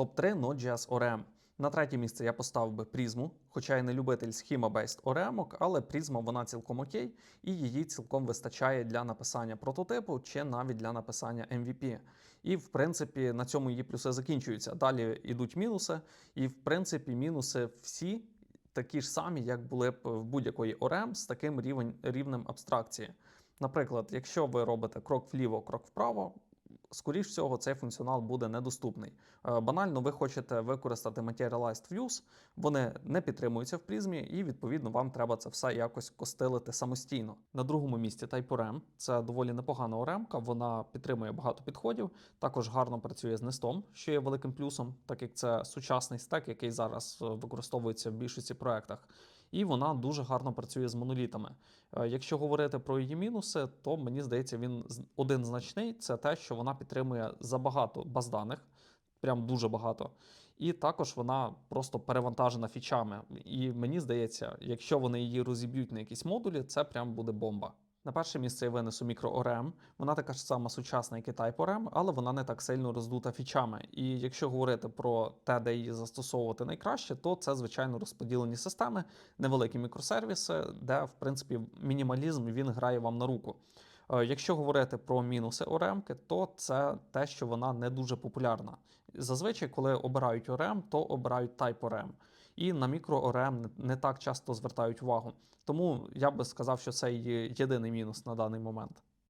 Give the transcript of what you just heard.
Топ-3 Node.js ORM. На третє місце я поставив би призму, хоча я не любитель schema-based ORM, але призма вона цілком окей, і її цілком вистачає для написання прототипу чи навіть для написання MVP. І в принципі на цьому її плюси закінчуються. Далі йдуть мінуси, і в принципі мінуси всі такі ж самі, як були б в будь-якої ORM з таким рівень, рівнем абстракції. Наприклад, якщо ви робите крок вліво, крок вправо, скоріш всього, цей функціонал буде недоступний. Е, Банально, ви хочете використати Materialized Views, вони не підтримуються в призмі, і відповідно вам треба це все якось костилити самостійно. На другому місці TypeORM. Це доволі непогана ORM, вона підтримує багато підходів, також гарно працює з нестом, що є великим плюсом, так як це сучасний стек, який зараз е, використовується в більшості проєктах. І вона дуже гарно працює з монолітами. Е, Якщо говорити про її мінуси, то мені здається, він один значний це те, що вона підтримує забагато баз даних, прям дуже багато. І також вона просто перевантажена фічами. І мені здається, якщо вони її розіб'ють на якісь модулі, це прям буде бомба. На перше місце я винесу мікро-ORM. Вона така ж сама сучасна, як і Type-ORM, але вона не так сильно роздута фічами. І якщо говорити про те, де її застосовувати найкраще, то це звичайно розподілені системи, невеликі мікросервіси, де в принципі мінімалізм він грає вам на руку. Е, Якщо говорити про мінуси ORM, то це те, що вона не дуже популярна. Зазвичай, коли обирають ORM, то обирають Type ORM. І на мікро-ОРМ не- так часто звертають увагу. Тому я би сказав, що це є єдиний мінус на даний момент.